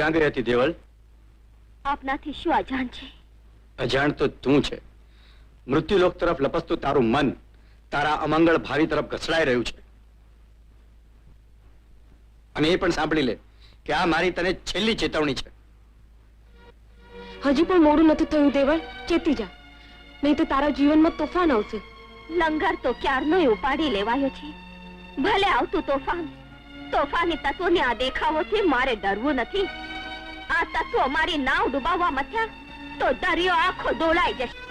ક્યાં ગઈ હતી દેવલ આપનાથી શું અજાણ છે? અજાણ તો તું છે. મૃત્યુલોક તરફ લપસતું તારું મન તારા અમંગળ ભાવિ તરફ ઘસડાઈ રહ્યું છે. અને એ પણ સાંભળી લે કે આ મારી તને છેલ્લી ચેતવણી છે. હજી પણ મોડું નથી થયું દેવળ ચેતી જા. નહીં તો તારા જીવનમાં તોફાન આવશે. લંગર તો ક્યારનો ઉપાડી લેવાયો છે. ભલે આવતું તોફાન તોફાની તત્વોને આ દેખાવોથી મારે ડરવું નથી. આ તત્વો મારી નાવ ડૂબાવવા મથ્યા તો દરિયો આખો ડોલાઈ જશે.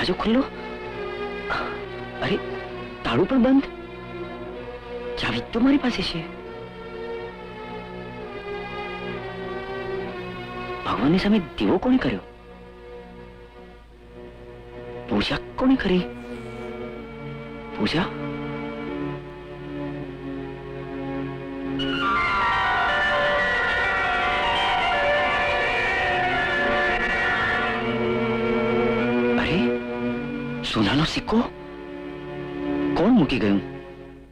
દરવાજો ખુલ્લો? અરે, તાળું પણ બંધ? ચાવી તો મારી પાસે છે. ભગવાનની સામે દીવો કોણે કર્યો? પૂજા કોણે કરી? પૂજા? સોનાનો સિક્કો? કોણ મૂકી ગયું?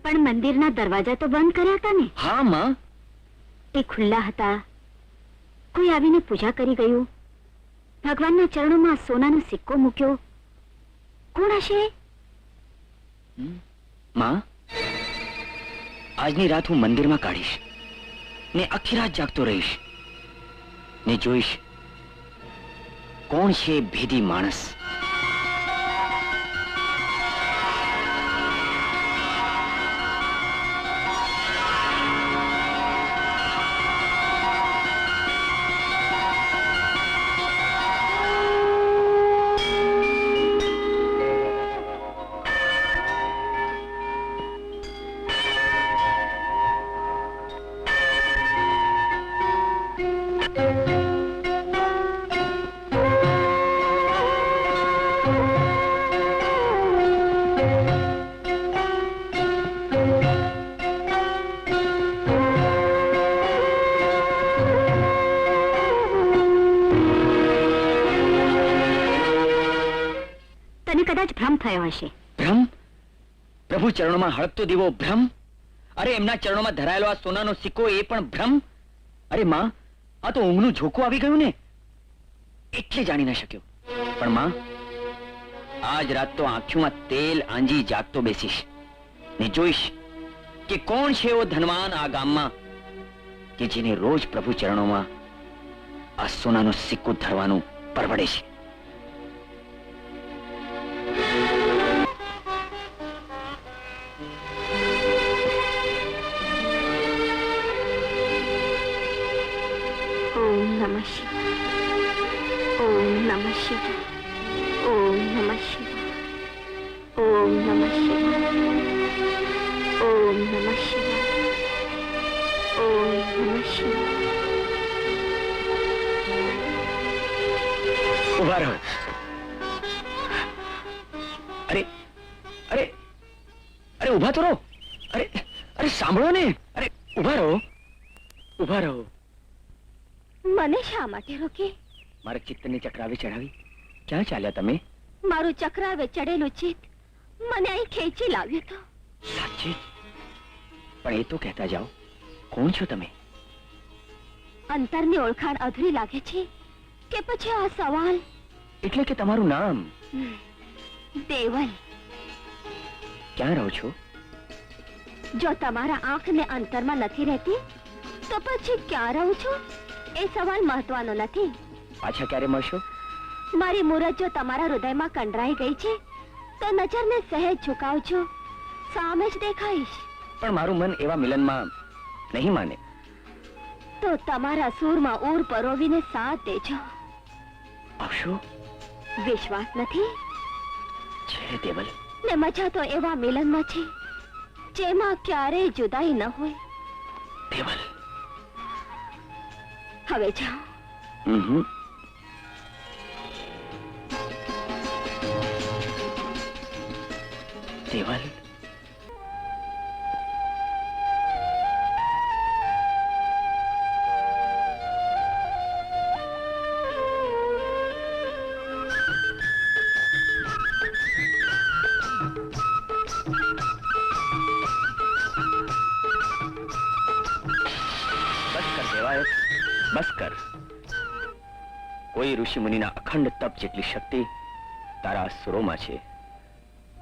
પણ મંદિરના દરવાજા તો બંધ કર્યા હતા ને. હા માં. એ ખુલ્લા હતા. કોઈ આવીને પૂજા કરી ગયું? ભગવાનના ચરણોમાં સોનાનો સિક્કો મૂક્યો. કોણ હશે? માં. આજની રાત હું મંદિરમાં કાઢીશ. ને આખી રાત જાગતો રહીશ. ને જોઈશ કોણ છે ભેદી માણસ? કદાચ ભ્રમ થયો હશે. ભ્રમ? પ્રભુ ચરણોમાં હળગતો દીવો ભ્રમ? અરે, એમના ચરણોમાં ધરાયેલો આ સોનાનો સિક્કો, એ પણ ભ્રમ? અરે, માં, આ તો ઊંઘનું ઝોકું આવી ગયું ને. એટલે જાણી ન શક્યો. પણ, માં, આજ રાત તો આંખોમાં તેલ આંજી જાગતો બેસીશ. ને જોઈશ કે કોણ છે એવો ધનવાન આ ગામમાં કે જેને રોજ પ્રભુ ચરણોમાં આ સોનાનો સિક્કો ધરવાનું પરવડે છે. નમઃ શિવાય. ઓમ નમઃ શિવાય. ઓમ નમઃ શિવાય. ઓમ નમઃ શિવાય. ઓમ નમઃ શિવાય. ઊભા રહો. અરે અરે અરે ઊભા તો રહો. અરે અરે સાંભળો ને. અરે ઊભા રહો. ઊભા રહો. મને શા માટે રોકે? મારા ચિત્તને ચક્રાવે ચડાવી ક્યાં ચાલ્યા તમે? મારું ચક્રાવે ચડેલું ચિત્ત મને અહીં ખેંચી લાવ્યો તો સાચી પણ એ તો કહેતા જાઓ કોણ છો તમે? અંતરની ઓળખાણ અધૂરી લાગે છે કે પછી આ સવાલ? એટલે કે તમારું નામ? દેવલ. ક્યાં રહો છો? જો તમારા આંખને અંતરમાં નથી રહેતી તો પછી ક્યાં રહું છું? એ સવાલ મહત્વનો નથી. પાછા ક્યારે મળશો? મારી મુરત જો તમારા હૃદયમાં કંડરાઈ ગઈ છે તો નજરને સહેજ ઝુકાવજો. સામે જ દેખાઈશ. પણ મારું મન એવા મિલનમાં નહીં માને. તો તમારા સૂરમાં ઉર પરોવીને સાથ દેજો. આવશો? વિશ્વાસ નથી? છે દેવલ. ને મજા તો એવા મિલનમાં છે જેમાં ક્યારેય જુદાઈ ન હોય. દેવલ. હવે જાઓ. હમ કર બસ કર કોઈ ઋષિ મુનિના અખંડ તપ જેટલી શક્તિ તારા અસુરોમાં છે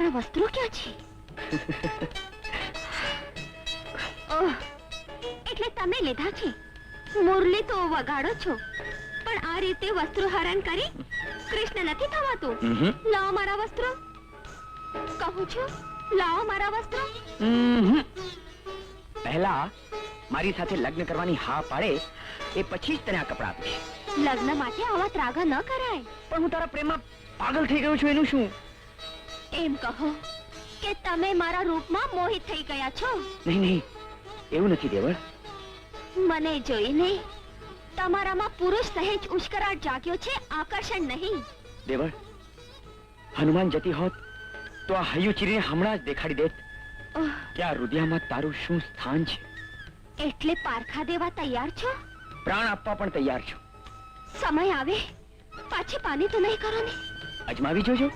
મારા વસ્ત્રો ક્યાં છે? એટલે તમે લીધા છે. મુરલી તો વગાડો છો. પણ આ રીતે વસ્ત્રો હરણ કરી કૃષ્ણ નથી થવાતું. લાવો મારા વસ્ત્રો. કહું છું લાવો મારા વસ્ત્રો. પહેલા મારી સાથે લગ્ન કરવાની હા પાડે એ પછી જ તને આ કપડાં આપીશ. લગ્ન માટે આવા ત્રાગા ન કરાય. પણ હું તારા પ્રેમમાં પાગલ થઈ ગયો છું એનું શું? એમ કહો કે તમે મારા રૂપમાં મોહિત થઈ ગયા છો? નહીં નહીં. એવું નથી દેવળ. મને જોઈને તમારામાં પુરુષ સહેજ ઉશ્કરાટ જાગ્યો છે આકર્ષણ નહીં. દેવળ હનુમાન જતી હોત તો આ હૈયું ચીરીને હમણાં જ દેખાડી દેત. કે આ રુદિયામાં તારું શું સ્થાન છે? એટલે પારખા દેવા તૈયાર છો? પ્રાણ આપવા પણ તૈયાર છું. સમય આવે. પાછી પાની તો નહીં કરો ને? અજમાવી જોજો.